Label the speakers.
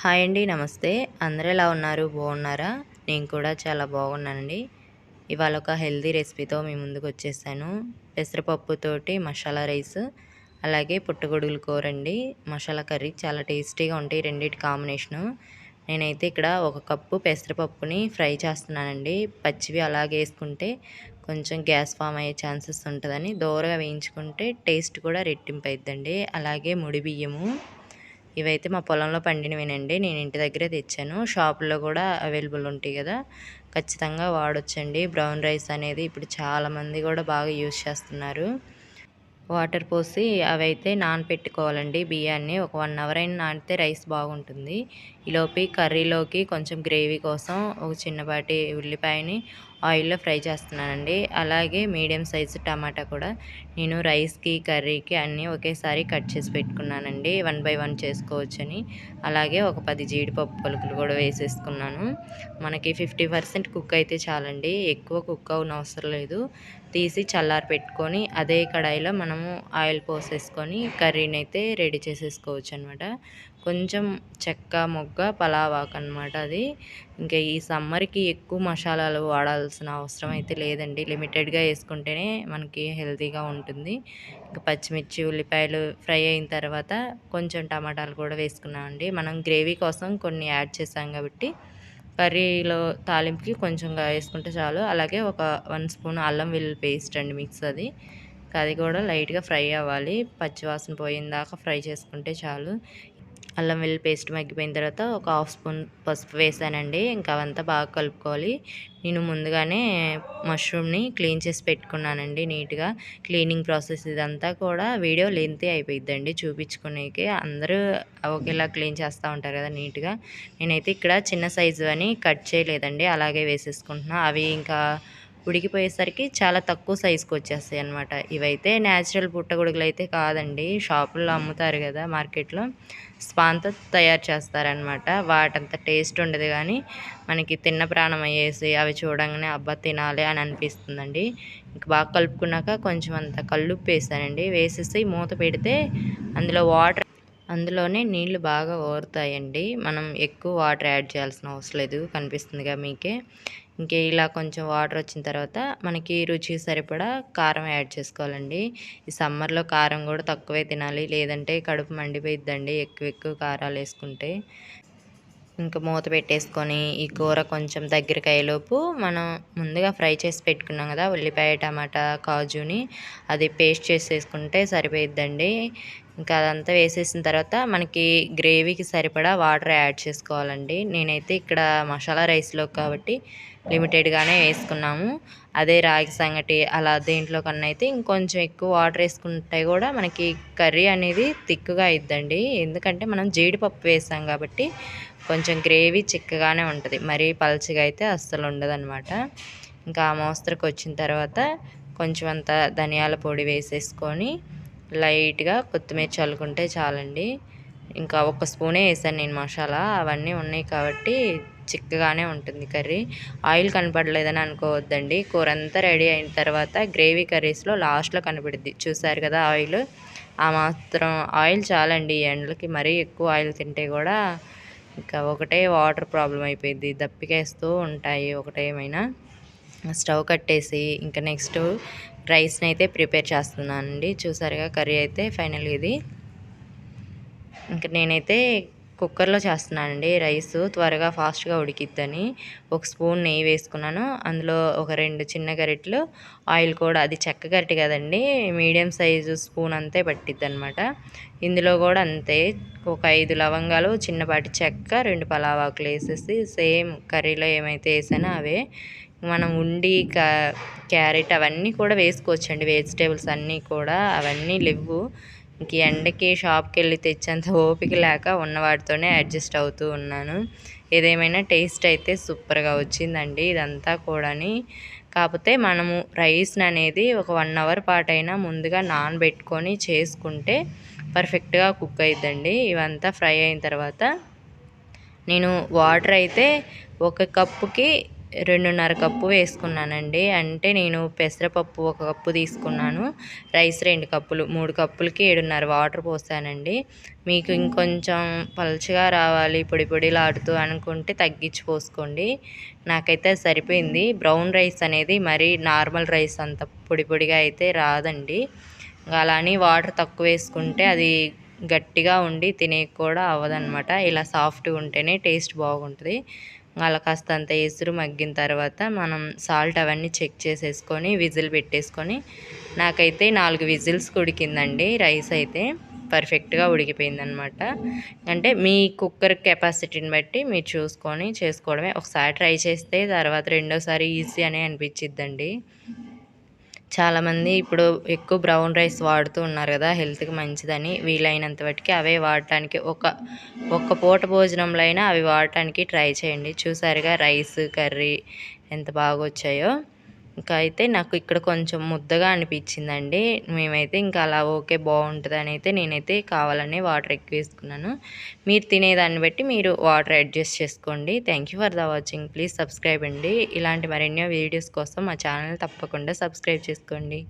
Speaker 1: Hi అండి నమస్తే. అందరూ ఎలా ఉన్నారు? బాగున్నారా? నేను కూడా చాలా బాగున్నానండి. ఇవాళ ఒక హెల్దీ రెసిపీతో మీ ముందుకు వచ్చేసాను. పెసరపప్పుతోటి మసాలా రైస్ అలాగే పుట్టగొడుగులు కూర అండి. మసాలా కర్రీ చాలా టేస్టీగా ఉంటాయి రెండింటి కాంబినేషను. నేనైతే ఇక్కడ ఒక కప్పు పెసరపప్పుని ఫ్రై చేస్తున్నానండి. పచ్చివి అలాగే వేసుకుంటే కొంచెం గ్యాస్ ఫామ్ అయ్యే ఛాన్సెస్ ఉంటుందని దూరగా వేయించుకుంటే టేస్ట్ కూడా రెట్టింపు అయిద్దండి. అలాగే ముడి బియ్యము ఇవైతే మా పొలంలో పండినవేనండి. నేను ఇంటి దగ్గరే తెచ్చాను. షాపుల్లో కూడా అవైలబుల్ ఉంటాయి కదా. ఖచ్చితంగా వాడొచ్చండి. బ్రౌన్ రైస్ అనేది ఇప్పుడు చాలామంది కూడా బాగా యూజ్ చేస్తున్నారు. వాటర్ పోసి అవైతే అయితే నానపెట్టుకోవాలండి బియ్యాన్ని. ఒక వన్ అవర్ అయినా నానితే రైస్ బాగుంటుంది. ఈలోపు కర్రీలోకి కొంచెం గ్రేవీ కోసం ఒక చిన్నపాటి ఉల్లిపాయని ఆయిల్లో ఫ్రై చేస్తున్నానండి. అలాగే మీడియం సైజు టమాటా కూడా నేను రైస్కి కర్రీకి అన్నీ ఒకేసారి కట్ చేసి పెట్టుకున్నానండి. వన్ బై వన్ చేసుకోవచ్చని. అలాగే ఒక పది జీడిపప్పు పలుకులు కూడా వేసేసుకున్నాను. మనకి ఫిఫ్టీ పర్సెంట్ కుక్ అయితే చాలండి. ఎక్కువ కుక్ అవన అవసరం లేదు. తీసి చల్లారి పెట్టుకొని అదే కడాయిలో మనము ఆయిల్ పోసేసుకొని కర్రీని అయితే రెడీ చేసేసుకోవచ్చు అనమాట కొంచెం చెక్క మొగ్గ పలావాక్ అనమాట అది. ఇంకా ఈ సమ్మర్కి ఎక్కువ మసాలాలు వాడాల్సిన అవసరం అయితే లేదండి. లిమిటెడ్గా వేసుకుంటేనే మనకి హెల్తీగా ఉంటుంది. ఇంకా పచ్చిమిర్చి ఉల్లిపాయలు ఫ్రై అయిన తర్వాత కొంచెం టమాటాలు కూడా వేసుకున్నామండి. మనం గ్రేవీ కోసం కొన్ని యాడ్ చేసాం కాబట్టి కర్రీలో తాలింపుకి కొంచెంగా వేసుకుంటే చాలు. అలాగే ఒక వన్ స్పూన్ అల్లం వెల్లుల్లి పేస్ట్ అండి మిక్స్ అది. అది కూడా లైట్గా ఫ్రై అవ్వాలి. పచ్చివాసన పోయిన దాకా ఫ్రై చేసుకుంటే చాలు. అల్లం వెల్లుల్లి పేస్ట్ మగ్గిపోయిన తర్వాత ఒక హాఫ్ స్పూన్ పసుపు వేసానండి. ఇంకా అవంతా బాగా కలుపుకోవాలి. నేను ముందుగానే మష్రూమ్ని క్లీన్ చేసి పెట్టుకున్నానండి నీట్గా. క్లీనింగ్ ప్రాసెస్ ఇదంతా కూడా వీడియో లెంతీ అయిపోయిద్దండి చూపించుకునేకి. అందరూ ఒకేలా క్లీన్ చేస్తూ ఉంటారు కదా నీట్గా. నేనైతే ఇక్కడ చిన్న సైజు అని కట్ చేయలేదండి. అలాగే వేసేసుకుంటున్నా. అవి ఇంకా ఉడికిపోయేసరికి చాలా తక్కువ సైజుకి వచ్చేస్తాయి అనమాట ఇవైతే న్యాచురల్ పుట్టగొడుగులు అయితే కాదండి. షాపుల్లో అమ్ముతారు కదా మార్కెట్లో. స్పాన్తో తయారు చేస్తారనమాట వాటంత టేస్ట్ ఉండదు కానీ మనకి తిన్న ప్రాణం అయ్యేసి అవి చూడంగానే అబ్బా తినాలి అని అనిపిస్తుందండి. ఇంకా బాగా కలుపుకున్నాక కొంచెం అంత కల్లుప్పు వేసానండి. వేసేసి మూత పెడితే అందులో వాటర్ అందులోనే నీళ్ళు బాగా ఓరుతాయండి. మనం ఎక్కువ వాటర్ యాడ్ చేయాల్సిన అవసరం లేదు కనిపిస్తుందిగా మీకే. ఇంకే ఇలా కొంచెం వాటర్ వచ్చిన తర్వాత మనకి రుచి సరిపడా కారం యాడ్ చేసుకోవాలండి. ఈ సమ్మర్లో కారం కూడా తక్కువే తినాలి లేదంటే కడుపు మండిపోయిద్దండి ఎక్కువ ఎక్కువ కారాలు వేసుకుంటే. ఇంకా మూత పెట్టేసుకొని ఈ కూర కొంచెం దగ్గరికి అయ్యేలోపు మనం ముందుగా ఫ్రై చేసి పెట్టుకున్నాం కదా ఉల్లిపాయ టమాటా కాజుని అది పేస్ట్ చేసేసుకుంటే సరిపోయిద్దండి. ఇంకా అదంతా వేసేసిన తర్వాత మనకి గ్రేవీకి సరిపడా వాటర్ యాడ్ చేసుకోవాలండి. నేనైతే ఇక్కడ మసాలా రైస్లో కాబట్టి లిమిటెడ్గానే వేసుకున్నాము. అదే రాగి సంగటి అలా దేంట్లో కన్నా అయితే ఇంకొంచెం ఎక్కువ వాటర్ వేసుకుంటే కూడా మనకి కర్రీ అనేది థిక్గా అయిద్దండి. ఎందుకంటే మనం జీడిపప్పు వేసాం కాబట్టి కొంచెం గ్రేవీ చిక్కగానే ఉంటుంది. మరీ పలచగా అయితే అస్సలు ఉండదన్నమాట. ఇంకా ఆ మోస్తరుకు వచ్చిన తర్వాత కొంచెం అంత ధనియాల పొడి వేసేసుకొని లైట్గా కొత్తిమీర చల్లుకుంటే చాలండి. ఇంకా ఒక స్పూనే వేసాను నేను మసాలా. అవన్నీ ఉన్నాయి కాబట్టి చిక్కగానే ఉంటుంది కర్రీ. ఆయిల్ కనపడలేదని అనుకోవద్దండి. కూర అంతా రెడీ అయిన తర్వాత గ్రేవీ కర్రీస్లో లాస్ట్లో కనపడుద్ది. చూసారు కదా ఆయిల్? ఆ మాత్రం ఆయిల్ చాలండి. ఎండలకి మరీ ఎక్కువ ఆయిల్ తింటే కూడా ఇంకా ఒకటే వాటర్ ప్రాబ్లం అయిపోయింది దప్పికేస్తూ ఉంటాయి ఒకటేమైనా స్టవ్ కట్టేసి ఇంకా నెక్స్ట్ రైస్ని అయితే ప్రిపేర్ చేస్తున్నానండి. చూసారుగా కర్రీ అయితే ఫైనల్ ఇది. ఇంకా నేనైతే కుక్కర్లో చేస్తున్నానండి రైస్. త్వరగా ఫాస్ట్గా ఉడికిద్దని ఒక స్పూన్ నెయ్యి వేసుకున్నాను. అందులో ఒక రెండు చిన్న గరిటెలు ఆయిల్ కూడా. అది చెక్క గరిటె కదండి. మీడియం సైజు స్పూన్ అంతే పట్టిద్ది అనమాట ఇందులో కూడా అంతే. ఒక ఐదు లవంగాలు చిన్నపాటి చెక్క రెండు పలావాకులు వేసేసి సేమ్ కర్రీలో ఏమైతే వేసానో అవే. మనం ఉండి క్యారెట్ అవన్నీ కూడా వేసుకోవచ్చండి. వెజిటేబుల్స్ అన్నీ కూడా అవన్నీ లేవు. ఇంక ఎండకి షాప్కి వెళ్ళి తెచ్చేంత ఓపిక లేక ఉన్న వాటితోనే అడ్జస్ట్ అవుతూ ఉన్నాను. ఏదేమైనా టేస్ట్ అయితే సూపర్గా వచ్చిందండి ఇదంతా కూడాని. కాకపోతే మనము రైస్ అనేది ఒక వన్ అవర్ పాటైనా ముందుగా నానబెట్టుకొని చేసుకుంటే పర్ఫెక్ట్గా కుక్ అయిద్దండి. ఇవంతా ఫ్రై అయిన తర్వాత నేను వాటర్ అయితే ఒక కప్పుకి రెండున్నర కప్పు వేసుకున్నానండి. అంటే నేను పెసరపప్పు ఒక కప్పు తీసుకున్నాను. రైస్ రెండు కప్పులు మూడు కప్పులకి ఏడున్నర వాటర్ పోసానండి. మీకు ఇంకొంచెం పలుచగా రావాలి పొడి పొడిలాడుతూ అనుకుంటే తగ్గించి పోసుకోండి. నాకైతే సరిపోయింది. బ్రౌన్ రైస్ అనేది మరీ నార్మల్ రైస్ అంత పొడి పొడిగా అయితే రాదండి. అలానే వాటర్ తక్కువ వేసుకుంటే అది గట్టిగా ఉండి తినే కూడా అవ్వదనమాట ఇలా సాఫ్ట్గా ఉంటేనే టేస్ట్ బాగుంటుంది. అలా కాస్త అంత ఎసురు మగ్గిన తర్వాత మనం సాల్ట్ అవన్నీ చెక్ చేసేసుకొని విజిల్ పెట్టేసుకొని నాకైతే నాలుగు విజిల్స్ ఉడికిందండి. రైస్ అయితే పర్ఫెక్ట్గా ఉడికిపోయిందనమాట అంటే మీ కుక్కర్ కెపాసిటీని బట్టి మీరు చూసుకొని చేసుకోవడమే. ఒకసారి ట్రై చేస్తే తర్వాత రెండోసారి ఈజీ అనే అనిపించిద్దండి. చాలామంది ఇప్పుడు ఎక్కువ బ్రౌన్ రైస్ వాడుతూ ఉన్నారు కదా హెల్త్కి మంచిదని. వీలైనంత వాటికి అవే వాడటానికి ఒక ఒక్క పూట భోజనంలో అయినా అవి వాడటానికి ట్రై చేయండి. చూసారుగా రైస్ కర్రీ ఎంత బాగా వచ్చాయో ఇంకా అయితే నాకు ఇక్కడ కొంచెం ముద్దగా అనిపించిందండి. మేమైతే ఇంకా అలా ఓకే బాగుంటుంది అయితే నేనైతే కావాలనే వాటర్ ఎక్కువ వేసుకున్నాను. మీరు తినేదాన్ని బట్టి మీరు వాటర్ అడ్జస్ట్ చేసుకోండి. Thank for the watching please subscribe అండి. ఇలాంటి మరెన్నో వీడియోస్ కోసం మా ఛానల్ తప్పకుండా సబ్స్క్రైబ్ చేసుకోండి.